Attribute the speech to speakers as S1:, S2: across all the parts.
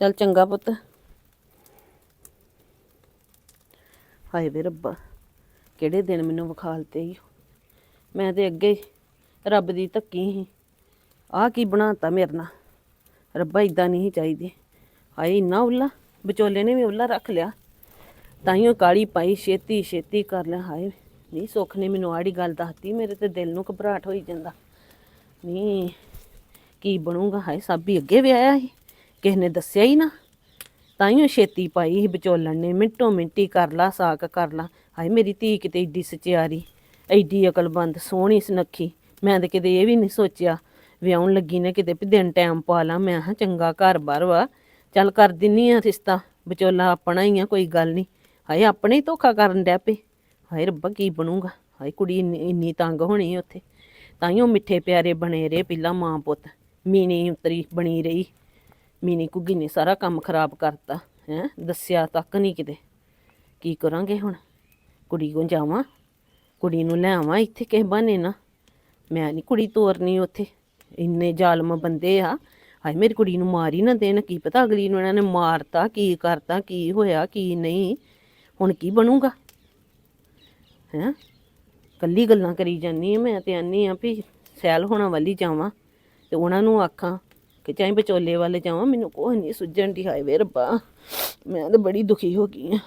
S1: ਚੱਲ ਚੰਗਾ ਪੁੱਤ। ਹਾਏ ਵੇ ਰੱਬਾ, ਕਿਹੜੇ ਦਿਨ ਮੈਨੂੰ ਵਿਖਾਲਤੇ ਈ ਮੈਂ ਤੇ ਅੱਗੇ ਰੱਬ ਦੀ ਧੱਕੀ ਸੀ। ਆਹ ਕੀ ਬਣਾਤਾ ਮੇਰੇ ਨਾਲ? ਰੱਬਾ ਇਦਾਂ ਨਹੀਂ ਸੀ ਚਾਹੀਦੀ। ਹਾਏ, ਇੰਨਾ ਉੱਲਾ ਵਿਚੋਲੇ ਨੇ ਵੀ ਉੱਲਾ ਰੱਖ ਲਿਆ। ਤਾਈਓ ਕਾਲੀ ਪਾਈ, ਛੇਤੀ ਛੇਤੀ ਕਰ ਲਿਆ। ਹਾਏ ਨਹੀਂ ਸੁੱਖ ਨੇ ਮੈਨੂੰ ਆੜੀ ਗੱਲ ਦੱਸਤੀ, ਮੇਰੇ ਤੇ ਦਿਲ ਨੂੰ ਘਬਰਾਹਟ ਹੋਈ ਜਾਂਦਾ। ਨਹੀਂ ਕੀ ਬਣੂਗਾ? ਹਾਏ ਸਾਬੀ ਅੱਗੇ ਵਿਆਹਿਆ ਸੀ। ਕਿਸੇ ਨੇ ਦੱਸਿਆ ਹੀ ਨਾ। ਤਾਈਓ ਛੇਤੀ ਪਾਈ ਸੀ ਵਿਚੋਲਣ ਨੇ, ਮਿੰਟੋ ਮਿੰਟੀ ਕਰ ਲਾ, ਸਾਕ ਕਰ ਲਾ। ਹਾਏ, ਮੇਰੀ ਧੀ ਕਿਤੇ ਏਡੀ ਸਚਿਆਰੀ ਐਡੀ ਅਕਲਬੰਦ ਸੋਹਣੀ, ਸੁਨੱਖੀ। ਮੈਂ ਤਾਂ ਕਿਤੇ ਇਹ ਵੀ ਨਹੀਂ ਸੋਚਿਆ, ਵਿਆਹਣ ਲੱਗੀ ਨੇ ਕਿਤੇ ਵੀ ਦਿਨ ਟਾਈਮ ਪਾ ਲਾ। ਮੈਂ ਹਾਂ ਚੰਗਾ ਘਰ-ਬਾਰ ਵਾ। ਚੱਲ ਕਰ ਦਿੰਨੀ ਆ ਰਿਸ਼ਤਾ। ਵਿਚੋਲਾ ਆਪਣਾ ਹੀ ਆ, ਕੋਈ ਗੱਲ ਨਹੀਂ। ਹਾਏ, ਆਪਣੇ ਹੀ ਧੋਖਾ ਕਰਨ ਡੈ ਪਏ। ਹਾਏ, ਰੱਬਾ, ਕੀ ਬਣੂਗਾ? ਹਾਏ, ਕੁੜੀ ਇੰਨੀ ਇੰਨੀ ਤੰਗ ਹੋਣੀ ਉੱਥੇ। ਤਾਈਓ ਮਿੱਠੇ ਪਿਆਰੇ ਬਣੇ ਰਹੇ, ਪਹਿਲਾਂ ਮਾਂ ਪੁੱਤ। ਮੀਣੀ ਉਤਰੀ, ਬਣੀ ਰਹੀ। ਮੀਨੀ ਘੁੱਗੀ ਨੇ ਸਾਰਾ ਕੰਮ ਖਰਾਬ ਕਰਤਾ, ਹੈ? ਦੱਸਿਆ ਤੱਕ ਨਹੀਂ ਕਿਤੇ। ਕੀ ਕਰਾਂਗੇ ਹੁਣ? ਕੁੜੀ ਕੋਲ ਜਾਵਾਂ? ਕੁੜੀ ਨੂੰ ਲੈ ਆਵਾਂ ਇੱਥੇ ਕਿਸੇ ਬਹਾਨੇ ਨਾ ਮੈਂ ਨਹੀਂ ਕੁੜੀ ਤੋਰਨੀ ਉੱਥੇ। ਇੰਨੇ ਜ਼ਾਲਮ ਬੰਦੇ ਆ। ਹਾਏ, ਮੇਰੀ ਕੁੜੀ ਨੂੰ ਮਾਰ ਹੀ ਨਾ ਦੇਣ। ਕੀ ਪਤਾ ਅਗਲੀ ਨੂੰ ਇਹਨਾਂ ਨੇ ਮਾਰਤਾ, ਕੀ ਕਰਤਾ, ਕੀ ਹੋਇਆ, ਕੀ ਨਹੀਂ? ਹੁਣ ਕੀ ਬਣੂਗਾ? ਹੈਂ? ਕੱਲੀ ਗੱਲਾਂ ਕਰੀ ਜਾਂਦੀ ਆ, ਮੈਂ ਤੇ ਆਨੀ ਆ ਵੀ ਸੈਲ ਹੋਣਾ ਵਾਲੀ ਜਾਵਾਂ ਤੇ ਉਹਨਾਂ ਨੂੰ ਆਖਾਂ ਕਿ ਚਾਹੇ ਵਿਚੋਲੇ ਵੱਲ ਜਾਵਾਂ, ਮੈਨੂੰ ਕੋਈ ਨਹੀਂ ਸੁੱਝਣ ਦੀ ਹਾਏ ਵੇ ਰੱਬਾ, ਮੈਂ ਤਾਂ ਬੜੀ ਦੁਖੀ ਹੋ ਗਈ ਆ।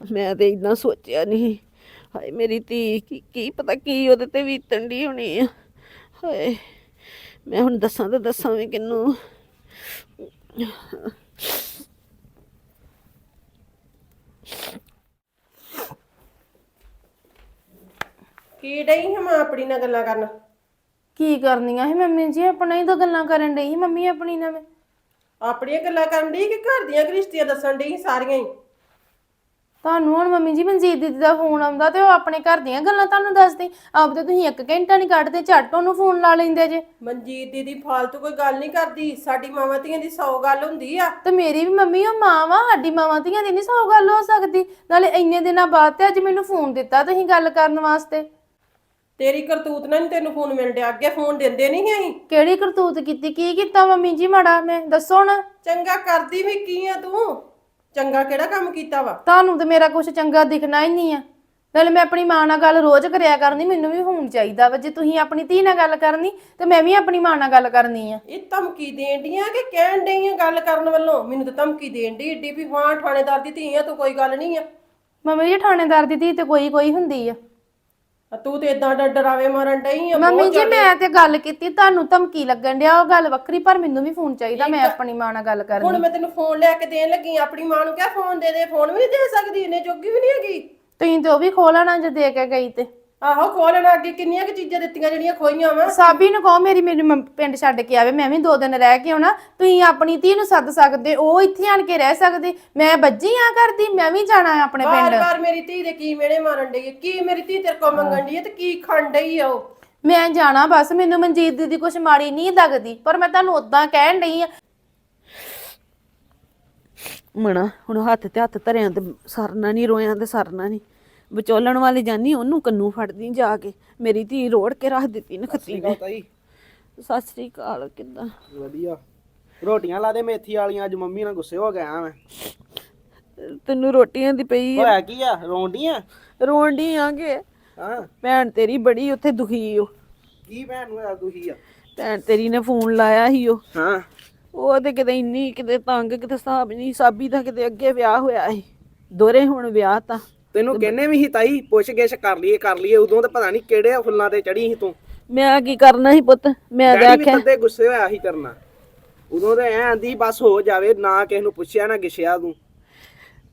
S1: ਮੈਂ ਤੇ ਇੰਨਾ ਸੋਚਿਆ ਨਹੀਂ ਹਾਏ ਮੇਰੀ ਧੀ ਕੀ ਕੀ ਪਤਾ ਕੀ ਉਹਦੇ ਤੇ ਵੀਤਣ ਦੀ ਹੋਣੀ ਆ। ਹਾਏ, ਮੈਂ ਹੁਣ ਦੱਸਾਂ ਤਾਂ ਦੱਸਾਂ ਵੀ ਕਿਨੂੰ।
S2: ਕੀ ਡਈ ਹਾਂ ਮਾਂ ਆਪਣੀ ਨਾਲ ਗੱਲਾਂ ਕਰਨ?
S3: ਕੀ ਕਰਨੀਆਂ ਸੀ ਮੰਮੀ ਜੀ? ਆਪਣਾ ਹੀ ਤਾਂ ਗੱਲਾਂ ਕਰਨ ਡਈ ਸੀ ਮੰਮੀ ਆਪਣੀ ਨਾਲ ਮੈਂ।
S2: ਆਪਣੀਆਂ ਗੱਲਾਂ ਕਰਨ ਡਈ ਕਿ ਘਰ ਦੀਆਂ ਕ੍ਰਿਸ਼ਤੀਆਂ ਦੱਸਣ ਡਈ ਸਾਰੀਆਂ ਹੀ?
S3: ਤੁਹਾਨੂੰ ਹੁਣ ਮੰਮੀ ਜੀ ਮਨਜੀਤ ਦੀਦੀ ਦਾ ਫੋਨ ਆਉਂਦਾ ਤੇ ਉਹ ਆਪਣੇ ਘਰ ਦੀਆਂ ਗੱਲਾਂ ਤੁਹਾਨੂੰ ਦੱਸਦੀ। ਆਪ ਤੇ ਤੁਸੀਂ ਇੱਕ ਘੰਟਾ ਨਹੀਂ ਕੱਢਦੇ ਝੱਟ ਉਹਨੂੰ ਫੋਨ ਲਾ ਲੈਂਦੇ ਜੇ।
S2: ਮਨਜੀਤ ਦੀਦੀ ਫਾਲਤੂ ਕੋਈ ਗੱਲ ਨਹੀਂ ਕਰਦੀ ਸਾਡੀ ਮਾਵਾਂ ਧੀਆਂ ਦੀ 100 ਗੱਲ ਹੁੰਦੀ ਆ।
S3: ਤੇ ਮੇਰੀ ਵੀ ਮੰਮੀ ਉਹ ਮਾਂ ਵਾ ਸਾਡੀ ਮਾਵਾਂ ਧੀਆਂ ਦੀ ਨਹੀਂ ਸੌ ਗੱਲ ਹੋ ਸਕਦੀ। ਨਾਲੇ ਇੰਨੇ ਦਿਨਾਂ ਬਾਅਦ ਤੇ ਅੱਜ ਮੈਨੂੰ ਫੋਨ ਦਿੱਤਾ ਤੁਸੀਂ ਗੱਲ ਕਰਨ ਵਾਸਤੇ।
S2: ਤੇਰੀ ਕਰਤੂਤ ਨਾਲ ਨੀ ਤੈਨੂੰ ਫੋਨ ਮਿਲ ਡਿਆ। ਅੱਗੇ ਫੋਨ ਦਿੰਦੇ ਨਹੀਂ ਅਸੀਂ।
S3: ਕਿਹੜੀ ਕਰਤੂਤ ਕੀਤੀ? ਕੀ ਕੀਤਾ ਮੰਮੀ ਜੀ ਮਾੜਾ? ਮੈਂ ਦੱਸੋ ਨਾ
S2: ਚੰਗਾ ਕਰਦੀ ਵੀ ਕੀ ਆ ਤੂੰ? ਚੰਗਾ ਕਿਹੜਾ ਕੰਮ ਕੀਤਾ ਵਾ?
S3: ਤੁਹਾਨੂੰ ਤੇ ਮੇਰਾ ਕੁਝ ਚੰਗਾ ਦਿਖਣਾ ਹੀ ਨਹੀਂ ਆ। ਨਾਲੇ ਮੈਂ ਆਪਣੀ ਮਾਂ ਨਾਲ ਗੱਲ ਰੋਜ਼ ਕਰਿਆ ਕਰਨੀ ਮੈਨੂੰ ਵੀ ਫੋਨ ਚਾਹੀਦਾ ਵਾ। ਜੇ ਤੁਸੀਂ ਆਪਣੀ ਧੀ ਨਾਲ ਗੱਲ ਕਰਨੀ ਤੇ ਮੈਂ ਵੀ ਆਪਣੀ ਮਾਂ ਨਾਲ ਗੱਲ ਕਰਨੀ ਆ।
S2: ਇਹ ਧਮਕੀ ਦੇਣ ਡੀਆਂ ਕਿ ਕਹਿਣ ਡਈਆਂ ਗੱਲ ਕਰਨ ਵੱਲੋਂ? ਮੈਨੂੰ ਤਾਂ ਧਮਕੀ ਦੇਣ ਡਈ ਏਡੀ ਵੀ ਹਾਂ ਥਾਣੇਦਾਰ ਦੀ ਧੀ ਆ ਤੂੰ ਕੋਈ ਗੱਲ ਨਹੀਂ ਆ।
S3: ਮੰਮੀ ਜੀ ਥਾਣੇਦਾਰ ਦੀ ਧੀ ਤੇ ਕੋਈ ਕੋਈ ਹੁੰਦੀ ਆ।
S2: ਆ ਤੂੰ ਤੇ ਇਦਾਂ ਡਰਾਵੇ ਮਾਰਨ ਡਈ ਆ
S3: ਮੰਮੀ ਜੀ ਮੈਂ ਤੇ ਗੱਲ ਕੀਤੀ ਤੁਹਾਨੂੰ ਧਮਕੀ ਲੱਗਣ ਡਿਆ ਉਹ ਗੱਲ ਵੱਖਰੀ ਪਰ ਮੈਨੂੰ ਵੀ ਫੋਨ ਚਾਹੀਦਾ ਮੈਂ ਆਪਣੀ ਮਾਂ ਨਾਲ ਗੱਲ ਕਰਨੀ।
S2: ਹੁਣ ਮੈਂ ਤੈਨੂੰ ਫੋਨ ਲੈ ਕੇ ਦੇਣ ਲੱਗੀ ਆਂ, ਆਪਣੀ ਮਾਂ ਨੂੰ ਕਿਹਾ ਫੋਨ ਦੇ ਦੇ ਫੋਨ ਵੀ ਨਹੀਂ ਦੇ ਸਕਦੀ ਇਹਨੇ ਜੋਗੀ ਵੀ ਨਹੀਂ ਹੈਗੀ।
S3: ਤੁਸੀਂ ਤੇ ਉਹ ਵੀ ਖੋਲਣਾ ਜੇ ਦੇ ਕੇ ਗਈ ਤੇ।
S2: ਆਹੋ ਖੋਲਣਾ ਅੱਗੇ ਕਿੰਨੀਆਂ ਕੁ ਚੀਜ਼ਾਂ ਦਿੱਤੀਆਂ ਜਿਹੜੀਆਂ ਖੋਈਆਂ ਵਾ।
S3: ਸਾਬੀ ਨੂੰ ਕਹੋ ਮੇਰੀ ਮੇਰੀ ਮੰਮ- ਪਿੰਡ ਛੱਡ ਕੇ ਆਵੇ ਮੈਂ ਵੀ ਦੋ ਦਿਨ ਰਹਿ ਕੇ ਆਉਣਾ। ਤੁਸੀਂ ਆਪਣੀ ਧੀ ਨੂੰ ਸੱਦ ਸਕਦੇ ਉਹ ਇੱਥੇ ਆਣ ਕੇ ਰਹਿ ਸਕਦੇ। ਮੈਂ ਬੱਜੀ ਆ ਕਰਦੀ ਮੈਂ ਵੀ ਜਾਣਾ ਹੈ ਆਪਣੇ ਪਿੰਡ।
S2: ਬਾਰ ਬਾਰ ਮੇਰੀ ਧੀ ਦੇ ਕੀ ਮੇੜੇ ਮਾਰਨ ਡਈ ਹੈ ਕੀ ਮੇਰੀ ਧੀ ਤੇਰੇ ਕੋਲ ਮੰਗਣ ਡਈ ਹੈ ਤੇ ਕੀ ਖੰਡ ਡਈ ਆ ਉਹ?
S3: ਮੈਂ ਜਾਣਾ ਬਸ ਮੈਨੂੰ ਮਨਜੀਤ ਦੀਦੀ ਕੁਛ ਮਾੜੀ ਨਹੀਂ ਲੱਗਦੀ ਪਰ ਮੈਂ ਤੁਹਾਨੂੰ ਉਦਾਂ ਕਹਿਣ ਡਈ ਆ।
S1: ਮਣਾ ਹੁਣ ਹੱਥ ਤੇ ਹੱਥ ਧਰਿਆਂ ਤੇ ਸਰਨਾ ਨਹੀਂ ਰੋਇਆਂ ਤੇ ਸਰਨਾ ਨਹੀਂ ਵਿਚੋਲਣ ਵਾਲੇ ਜਾਨੀ ਉਹਨੂੰ ਕੰਨੂ ਫੜਦੀ ਜਾ ਕੇ। ਮੇਰੀ ਧੀ ਰੋੜ ਕੇ ਰੱਖ ਦਿੱਤੀ ਨਖੱਤੀ ਨੇ।
S4: ਤਾਈ।
S1: ਸਤਿ ਸ੍ਰੀ ਅਕਾਲ ਕਿੱਦਾਂ?
S4: ਵਧੀਆ। ਰੋਟੀਆਂ ਲਾ ਦੇ ਮੇਥੀ ਵਾਲੀਆਂ ਅੱਜ ਮੰਮੀ ਨਾਲ ਗੁੱਸੇ ਹੋ ਗਿਆ ਮੈਂ।
S1: ਤੈਨੂੰ ਰੋਟੀਆਂ ਦੀ ਪਈ ਆ।
S4: ਹੋਇਆ ਕੀ ਆ? ਰੋਂਡੀਆਂ?
S1: ਰੋਣ ਡਈ
S4: ਹਾਂ।
S1: ਭੈਣ ਤੇਰੀ ਬੜੀ ਉੱਥੇ ਦੁਖੀ ਓ।
S4: ਕੀ ਭੈਣ ਨੂੰ ਹੋਇਆ ਦੁਖੀ ਆ?
S1: ਭੈਣ ਤੇਰੀ ਨੇ ਫੋਨ ਲਾਇਆ ਸੀ ਉਹ
S4: ਹਾਂ।
S1: ਉਹ ਤੇ ਕਿਤੇ ਇੰਨੀ ਕਿਤੇ ਤੰਗ ਕਿਤੇ ਹਿਸਾਬ ਨਹੀਂ ਸਾਬੀ ਦਾ ਕਿਤੇ ਅੱਗੇ ਵਿਆਹ ਹੋਇਆ ਸੀ। ਦੋਰੇ ਹੁਣ ਵਿਆਹ ਤਾਂ।
S4: ਤੈਨੂੰ ਕਹਿੰਨੇ ਵੀ ਸੀ ਤਾਈ ਪੁੱਛ ਗਿੱਛ ਕਰ ਲਈਏ ਕਰ ਲਈਏ ਉਦੋਂ ਤਾਂ ਪਤਾ ਨਹੀਂ ਕਿਹੜੇ ਫੁੱਲਾਂ ਤੇ ਚੜੀ ਸੀ ਤੂੰ।
S1: ਮੈਂ ਕੀ ਕਰਨਾ ਸੀ ਪੁੱਤ? ਮੈਂ ਤਾਂ
S4: ਡੈਡੀ ਵੀ
S1: ਆਖਿਆ
S4: ਤੱਦੇ ਗੁੱਸੇ ਹੋਇਆ ਸੀ ਕਰਨਾ ਉਦੋਂ ਤੇ ਐ ਆਂਦੀ ਬਸ ਹੋ ਜਾਵੇ ਨਾ ਕਿਸੇ ਨੂੰ ਪੁੱਛਿਆ ਨਾ ਗਿਛਿਆ ਤੂੰ।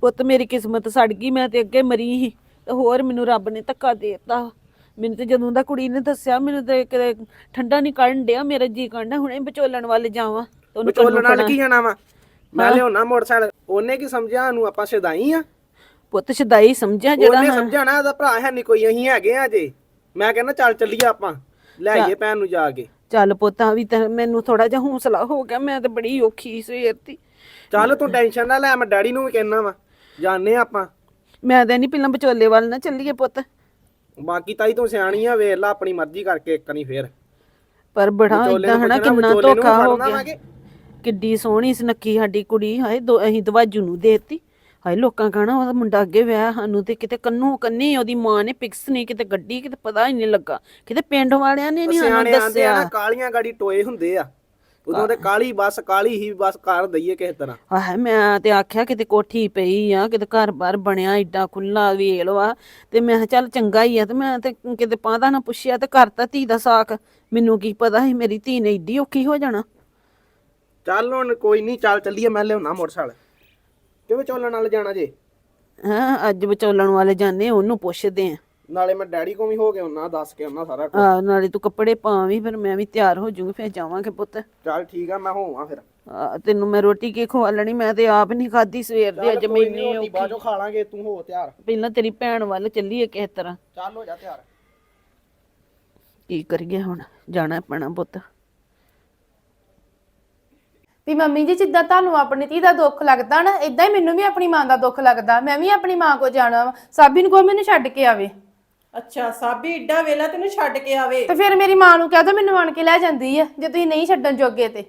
S1: ਪੁੱਤ ਮੇਰੀ ਕਿਸਮਤ ਸੜ ਗਈ ਮੈਂ ਤੇ ਅੱਗੇ ਮਰੀ ਸੀ। ਤੇ ਹੋਰ ਮੈਨੂੰ ਰੱਬ ਨੇ ਧੱਕਾ ਦੇਤਾ। ਮੈਨੂੰ ਤੇ ਜਦੋਂ ਦਾ ਕੁੜੀ ਨੇ ਦੱਸਿਆ ਮੈਨੂੰ ਤੇ ਕਿਤੇ ਠੰਡਾ ਨਹੀਂ ਕੱਢਣ ਡਿਆ ਮੇਰਾ ਜੀ ਕਰਦਾ ਹੁਣੇ ਵਿਚੋਲਣ ਵੱਲ ਜਾਵਾਂ। ਤੇ ਉਹਨੂੰ
S4: ਵਿਚੋਲਣ ਨਾਲ ਕੀ ਜਾਣਾ ਵਾ? ਮੈਂ ਲਿਆਉਣਾ ਮੋਟਰਸਾਈਕਲ। ਉਹਨੇ ਕੀ ਸਮਝਿਆ ਨੂੰ ਆਪਾਂ ਸ਼ਦਾਈ ਆ?
S1: ਪੁੱਤ ਸ਼ਦਾਈ ਸਮਝਿਆ ਜਿਹੜਾ
S4: ਉਹਨੇ ਸਮਝਾਣਾ ਉਹਦਾ ਭਰਾ ਹੈ ਨਹੀਂ ਕੋਈ ਅਸੀਂ ਹੈਗੇ ਆ ਜੇ ਮੈਂ ਕਹਿੰਦਾ ਚੱਲ ਚੱਲੀਏ ਆਪਾਂ ਲੈ ਆਈਏ ਭੈਣ ਨੂੰ ਜਾ ਕੇ।
S1: ਚੱਲ ਪੁੱਤਾਂ ਵੀ ਤਾਂ ਮੈਨੂੰ ਥੋੜਾ ਜਿਹਾ ਹੌਸਲਾ ਹੋ ਗਿਆ ਮੈਂ ਤੇ ਬੜੀ ਔਖੀ ਸਵੇਰ ਦੀ।
S4: ਚੱਲ ਤੂੰ ਟੈਨਸ਼ਨ ਨਾ ਲੈ ਮੈਂ ਡੈਡੀ ਨੂੰ ਵੀ ਕਹਿਣਾ ਵਾ ਜਾਣੇ ਆਪਾਂ।
S1: ਮੈਂ ਤਾਂ ਨਹੀਂ ਪਹਿਲਾਂ ਵਿਚੋਲੇ ਵੱਲ ਨਾ ਚੱਲੀਏ ਪੁੱਤ।
S4: ਬਾਕੀ ਤਾਈ ਤੂੰ ਸਿਆਣੀ ਆ ਵੇਖ ਲੈ ਆਪਣੀ ਮਰਜ਼ੀ ਕਰਕੇ ਇੱਕ ਨਹੀਂ ਫੇਰ।
S1: ਪਰ ਬੜਾ
S4: ਵਿਚੋਲੇ
S1: ਇਦਾਂ
S4: ਨੂੰ
S1: ਹਨਾ
S4: ਪੁੱਛਣਾ,
S1: ਕਿੰਨਾ
S4: ਵਿਚੋਲੇ ਨੂੰ
S1: ਧੋਖਾ ਹੋ
S4: ਫੜਨਾ
S1: ਗਿਆ। ਕਿੱਡੀ ਸੋਹਣੀ ਸੁਨੱਖੀ ਸਾਡੀ ਕੁੜੀ ਹਾਏ ਦੋ ਅਸੀਂ ਦਵਾਜੂ ਨੂੰ ਦੇਤੀ। ਹਾਏ ਲੋਕਾਂ ਕਹਣਾ ਉਹਦਾ ਮੁੰਡਾ ਅੱਗੇ ਵਿਆਹ ਸਾਨੂੰ ਤੇ ਕਿਤੇ ਕੰਨੂ ਕੰਨੀ ਉਹਦੀ ਮਾਂ ਨੇ ਪਿਕਸ ਨਹੀਂ ਕਿਤੇ ਗੱਡੀ ਕਿਤੇ ਪਤਾ ਹੀ ਨਹੀਂ ਲੱਗਾ। ਕਿਤੇ ਪਿੰਡ ਵਾਲਿਆਂ ਨੇ ਨਹੀਂ ਸਾਨੂੰ
S5: ਸਿਆਣੇ ਆਂਦੇ ਆ
S1: ਦੱਸਿਆ।
S5: ਕਾਲੀਆਂ ਗਾੜੀ ਟੋਏ ਹੁੰਦੇ ਆ। ਉਦੋਂ ਤੇ ਕਾਲੀ ਬਸ ਕਾਲੀ ਹੀ ਬਸ ਕਰ ਦਈਏ ਕਿਸੇ ਤਰ੍ਹਾਂ।
S1: ਆਹ ਮੈਂ ਤੇ ਆਖਿਆ ਕਿਤੇ ਕੋਠੀ ਪਈ ਆ ਕਿਤੇ ਘਰ-ਬਾਰ ਬਣਿਆ ਏਡਾ ਖੁੱਲਾ ਵੇਲ ਵਾ। ਤੇ ਮੈਂ ਕਿਹਾ ਚੱਲ ਚੰਗਾ ਹੀ ਆ ਤੇ ਮੈਂ ਤੇ ਕਿਤੇ ਪਾਦਾ ਨਾ ਪੁੱਛਿਆ ਤੇ ਕਰਤਾ ਧੀ ਦਾ ਸਾਕ। ਮੈਨੂੰ ਕੀ ਪਤਾ ਸੀ ਮੇਰੀ ਧੀ ਨੇ ਏਡੀ ਔਖੀ ਹੋ ਜਾਣਾ।
S5: ਚੱਲ ਹੁਣ ਕੋਈ ਨਹੀਂ ਚੱਲ ਚੱਲੀਏ ਮੈਂ ਲਿਆਉਣਾ ਮੋਟਰਸਾਈਕਲ। ਕਿਵੇਂ ਚੋਲਣ ਨਾਲ ਜਾਣਾ ਜੇ?
S1: ਹਾਂ ਅੱਜ ਵਿਚੋਲਣ ਵਾਲੇ ਜਾਂਦੇ ਉਹਨੂੰ ਪੁੱਛਦੇ ਆ
S5: ਨਾਲੇ ਮੈਂ ਡੈਡੀ ਕੋਲ ਵੀ ਹੋ ਕੇ ਉਹਨਾਂ ਦੱਸ ਕੇ ਉਹਨਾਂ ਸਾਰਾ ਕੁਝ
S1: ਆ ਨਾਲੇ ਤੂੰ ਕੱਪੜੇ ਪਾਵੀਂ ਫਿਰ ਮੈਂ ਵੀ ਤਿਆਰ ਹੋ ਜਾਊਂਗੀ ਫਿਰ ਜਾਵਾਂਗੇ ਪੁੱਤ।
S5: ਚੱਲ ਠੀਕ ਆ ਮੈਂ ਹੋਵਾਂ ਫਿਰ।
S1: ਆ, ਤੈਨੂੰ ਮੈਂ ਰੋਟੀ ਕੀ ਖਵਾ ਲੈਣੀ? ਮੈਂ ਤੇ ਆਪ ਨਹੀਂ ਖਾਧੀ ਸਵੇਰ ਦੇ ਅੱਜ
S5: ਕੋਈ ਨੀ,
S1: ਮੈਨੇ
S5: ਰੋਟੀ ਬਾਅਦੋਂ ਖਾ ਲਾਂਗੇ ਤੂੰ ਹੋ ਤਿਆਰ।
S1: ਪਹਿਲਾਂ ਤੇਰੀ ਭੈਣ ਵੱਲ ਚੱਲੀਏ ਕਿਸੇ ਤਰ੍ਹਾਂ?
S5: ਚੱਲ ਹੋ ਜਾ ਤਿਆਰ।
S1: ਕੀ ਕਰੀਏ ਹੁਣ? ਜਾਣਾ ਪੈਣਾ ਪੁੱਤ।
S6: ਵੀ ਮੰਮੀ ਜੀ ਜਿੱਦਾਂ ਤੁਹਾਨੂੰ ਆਪਣੀ ਧੀ ਦਾ ਦੁੱਖ ਲੱਗਦਾ ਨਾ ਇਦਾਂ ਹੀ ਮੈਨੂੰ ਵੀ ਆਪਣੀ ਮਾਂ ਦਾ ਦੁੱਖ ਲੱਗਦਾ। ਮੈਂ ਵੀ ਆਪਣੀ ਮਾਂ ਕੋ ਜਾਣਾ ਵਾ। ਸਾਬੀ ਨੂੰ ਕੋ ਮੈਨੂੰ ਛੱਡ ਕੇ ਆਵੇ।
S2: ਅੱਛਾ ਸਾਬੀ ਏਡਾ ਵੇਲਾ ਤੈਨੂੰ ਛੱਡ ਕੇ ਆਵੇ।
S6: ਤੇ ਫਿਰ ਮੇਰੀ ਮਾਂ ਨੂੰ ਕਹਿ ਦੋ ਮੈਨੂੰ ਆਣ ਕੇ ਲੈ ਜਾਂਦੀ ਆ ਜੇ ਤੁਸੀਂ ਨਹੀਂ ਛੱਡਣ ਜੋਗੇ ਤੇ।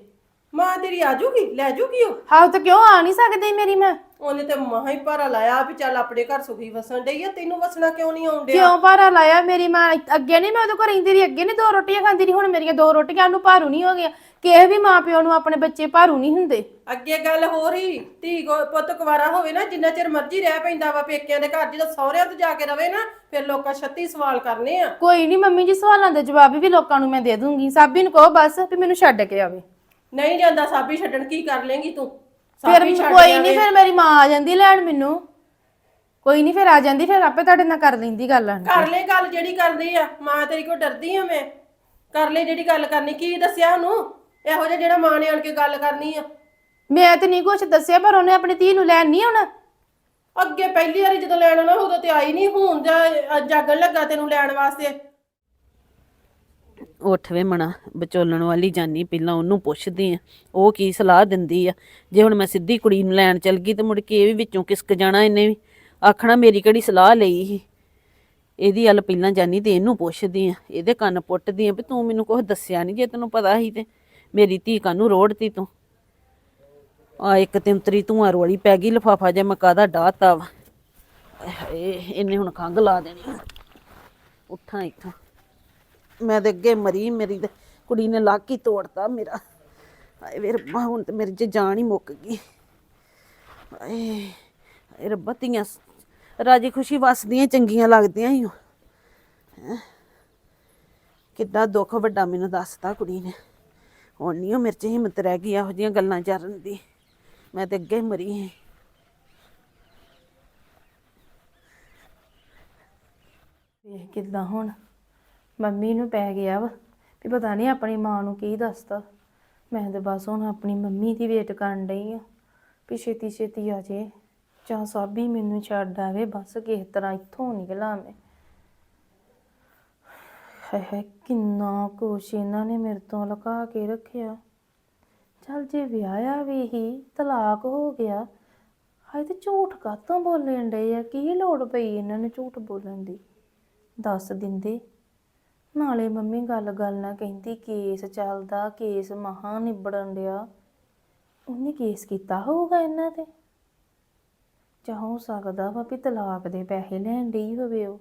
S2: ਮਾਂ ਤੇਰੀ ਆ ਜੂਗੀ? ਲੈ ਜੂਗੀ ਉਹ?
S6: ਹਾਂ ਤਾਂ ਕਿਉਂ ਆ ਨਹੀਂ ਸਕਦੀ ਮੇਰੀ ਮਾਂ?
S2: ਉਹਨੇ ਤੇ ਮਹਾ ਹੀ ਭਾਰਾ ਲਾਇਆ ਵੀ ਚੱਲ ਆਪਣੇ ਘਰ ਸੁਖੀ ਵਸਣ ਡਈ ਆ ਤੈਨੂੰ ਵਸਣਾ ਕਿਉਂ ਨਹੀਂ ਆਉਂਦਿਆ
S6: ਕਿਉਂ ਭਾਰਾ ਲਾਇਆ ਮੇਰੀ ਮਾਂ? ਅੱਗੇ ਨਹੀਂ ਮੈਂ ਉਹਦੇ ਕੋਲ ਰਹਿੰਦੀ ਰਹੀ ਅੱਗੇ ਨਹੀਂ ਦੋ ਰੋਟੀਆਂ ਖਾਂਦੀ ਰਹੀ ਹੁਣ ਮੇਰੀਆਂ ਦੋ ਰੋਟੀਆਂ ਨੂੰ ਭਾਰੂ ਨਹੀਂ ਹੋ ਗਿਆ। ਕਿਸੇ ਵੀ ਮਾਂ ਪਿਓ ਨੂੰ ਆਪਣੇ ਬੱਚੇ ਭਾਰੂ ਨਹੀਂ ਹੁੰਦੇ।
S2: ਅੱਗੇ ਗੱਲ ਹੋ ਰਹੀ ਧੀ ਕੋ ਪੁੱਤ ਕੁਵਾਰਾ ਹੋਵੇ ਨਾ ਜਿੰਨਾ ਚਿਰ ਮਰਜ਼ੀ ਰਹਿ ਪੈਂਦਾ ਵਾ ਪੇਕਿਆਂ ਦੇ ਘਰ ਜਦੋਂ ਸਹੁਰਿਆਂ ਤੋਂ ਜਾ ਕੇ ਰਵੇ ਨਾ ਫਿਰ ਲੋਕਾਂ 36 ਸਵਾਲ ਕਰਨੇ ਆ।
S6: ਕੋਈ ਨਹੀਂ ਮੰਮੀ ਜੀ ਸਵਾਲਾਂ ਦੇ ਜਵਾਬ ਵੀ ਲੋਕਾਂ ਨੂੰ ਮੈਂ ਦੇ ਦੂੰਗੀ। ਸਾਬੀ ਨੂੰ ਕਹੋ ਬਸ ਵੀ ਮੈਨੂੰ ਛੱਡ ਕੇ ਆਵੇ।
S2: ਨਹੀਂ ਜਾਂਦਾ ਸਾਬੀ ਛੱਡਣ ਕੀ ਕਰ ਲੇਂਗੀ ਤੂੰ?
S6: ਫਿਰ
S2: ਸਾਬੀ ਛੱਡ
S6: ਕੋਈ
S2: ਜਾਵੇ।
S6: ਨਹੀਂ ਫਿਰ। ਮੇਰੀ ਮਾਂ ਆ ਜਾਂਦੀ ਲੈਣ ਮੈਨੂੰ। ਕੋਈ ਨਹੀਂ ਫਿਰ ਆ ਜਾਂਦੀ ਫਿਰ ਆਪੇ ਤੁਹਾਡੇ ਨਾਲ ਕਰ ਲੈਂਦੀ ਗੱਲ ਆਣ
S2: ਕਰ ਲੈ ਗੱਲ ਜਿਹੜੀ ਕਰਦੀ ਆ ਮਾਂ ਤੇਰੀ ਕੋ ਡਰਦੀ ਆ ਮੈਂ। ਕਰ ਲੈ ਜਿਹੜੀ ਗੱਲ ਕਰਨੀ ਕੀ ਦੱਸਿਆ ਉਹਨੂੰ? ਇਹੋ ਜਿਹਾ ਜਿਹੜਾ ਮਾਂ ਨੇ ਆਣ ਕੇ ਗੱਲ ਕਰਨੀ ਆ।
S6: ਮੈਂ ਤੇ ਨਹੀਂ ਕੁਛ ਦੱਸਿਆ ਪਰ ਉਹਨੇ ਆਪਣੀ ਧੀ ਨੂੰ ਲੈਣ ਨਹੀਂ ਆਉਣਾ।
S2: ਅੱਗੇ ਪਹਿਲੀ ਵਾਰੀ ਜਦੋਂ ਲੈਣ ਆਉਣਾ ਉਦੋਂ ਤੇ ਆਈ ਨਹੀਂ ਹੁਣ ਜਾ- ਜਾਗਣ ਲੱਗਾ ਤੈਨੂੰ ਲੈਣ ਵਾਸਤੇ।
S1: ਉੱਠਵੇ ਮਣਾ, ਵਿਚੋਲਣ ਵਾਲੀ ਜਾਨੀ ਪਹਿਲਾਂ ਉਹਨੂੰ ਪੁੱਛਦੀ ਆ, ਉਹ ਕੀ ਸਲਾਹ ਦਿੰਦੀ ਆ? ਜੇ ਹੁਣ ਮੈਂ ਸਿੱਧੀ ਕੁੜੀ ਨੂੰ ਲੈਣ ਚੱਲ ਗਈ ਤੇ ਮੁੜ ਕੇ ਇਹ ਵੀ ਵਿੱਚੋਂ ਕਿਸਕ ਜਾਣਾ ਇਹਨੇ ਵੀ? ਆਖਣਾ ਮੇਰੀ ਕਿਹੜੀ ਸਲਾਹ ਲਈ ਸੀ? ਇਹਦੀ ਹਲ ਪਹਿਲਾਂ ਜਾਨੀ ਤੇ ਇਹਨੂੰ ਪੁੱਛਦੀ ਆ, ਇਹਦੇ ਕੰਨ ਪੁੱਟਦੀ ਆ ਵੀ ਤੂੰ ਮੈਨੂੰ ਕੁਝ ਦੱਸਿਆ ਨਹੀਂ ਜੇ ਤੈਨੂੰ ਪਤਾ ਸੀ ਤੇ, ਮੇਰੀ ਧੀ ਕਾਨੂੰ ਰੋੜਤੀ ਤੂੰ? ਆ ਇੱਕ ਤਿੰਤਰੀ ਧੂਆਂ ਰੋਲੀ ਪੈ ਗਈ, ਲਫਾਫਾ ਜਿਹਾ ਮੈਂ ਕਾਹਦਾ ਡਾਤਾ ਵਾ। ਆਏ ਇਹਨੇ ਹੁਣ ਖੰਗ ਲਾ ਦੇਣੀ ਉੱਠਾਂ ਇੱਥੋਂ। ਮੈਂ ਤੇ ਅੱਗੇ ਮਰੀ, ਮੇਰੀ ਤੇ ਕੁੜੀ ਨੇ ਲੱਕ ਹੀ ਤੋੜਤਾ ਮੇਰਾ। ਹਾਏ ਵੇ ਰੱਬਾ, ਹੁਣ ਤੇ ਮੇਰੀ 'ਚ ਜਾਨ ਹੀ ਮੁੱਕ ਗਈ। ਹਾਏ ਹਾਏ ਰੱਬਾ, ਧੀਆਂ ਰਾਜੀ ਖੁਸ਼ੀ ਵਸਦੀਆਂ, ਚੰਗੀਆਂ ਲੱਗਦੀਆਂ ਹੀ? ਕਿੱਦਾਂ ਦੁੱਖ ਵੱਡਾ ਮੈਨੂੰ ਦੱਸਤਾ ਕੁੜੀ ਨੇ। ਹੁਣ ਨਹੀਂ ਉਹ ਮੇਰੇ 'ਚ ਹਿੰਮਤ ਰਹਿ ਗਈ ਇਹੋ ਜਿਹੀਆਂ ਗੱਲਾਂ ਕਰਨ ਦੀ। ਮੈਂ ਤੇ ਅੱਗੇ ਮਰੀ ਹਾਂ
S6: ਵੇਖ ਕਿੱਦਾਂ ਹੁਣ। ਮੰਮੀ ਨੂੰ ਪੈ ਗਿਆ ਵਾ ਵੀ ਪਤਾ ਨਹੀਂ ਆਪਣੀ ਮਾਂ ਨੂੰ ਕੀ ਦੱਸਦਾ ਮੈਂ ਤੇ ਬਸ ਹੁਣ ਆਪਣੀ ਮੰਮੀ ਦੀ ਵੇਟ ਕਰਨ ਡਈ ਆ ਵੀ ਛੇਤੀ ਛੇਤੀ ਆ ਜੇ ਜਾਂ ਸਾਬੀ ਮੈਨੂੰ ਛੱਡ ਆਵੇ, ਬਸ ਕਿਸ ਤਰ੍ਹਾਂ ਇੱਥੋਂ ਨਿਕਲਾਂ ਮੈਂ। ਹਾਏ ਹਾਏ, ਕਿੰਨਾ ਕੁਛ ਇਹਨਾਂ ਨੇ ਮੇਰੇ ਤੋਂ ਲੁਕਾ ਕੇ ਰੱਖਿਆ। ਚੱਲ ਜੇ ਵਿਆਹਿਆ ਵੀ ਹੀ, ਤਲਾਕ ਹੋ ਗਿਆ, ਹਾਏ ਤੇ ਝੂਠ ਕਾਤੋਂ ਬੋਲਣ ਡਏ ਆ? ਕੀ ਲੋੜ ਪਈ ਇਹਨਾਂ ਨੂੰ ਝੂਠ ਬੋਲਣ ਦੀ? ਦੱਸ ਦਿੰਦੇ ਨਾਲੇ ਮੰਮੀ ਗੱਲ ਗੱਲ ਨਾ ਕਹਿੰਦੀ ਕੇਸ ਚੱਲਦਾ, ਕੇਸ ਮਹਾ ਨਿਬੜਨ ਡਿਆ। ਉਹਨੇ ਕੇਸ ਕੀਤਾ ਹੋਊਗਾ ਇਹਨਾਂ ਤੇ? ਜਾਂ ਸਕਦਾ ਵਾ ਵੀ ਤਲਾਕ ਦੇ ਪੈਸੇ ਲੈਣ ਡਈ ਹੋਵੇ ਉਹ।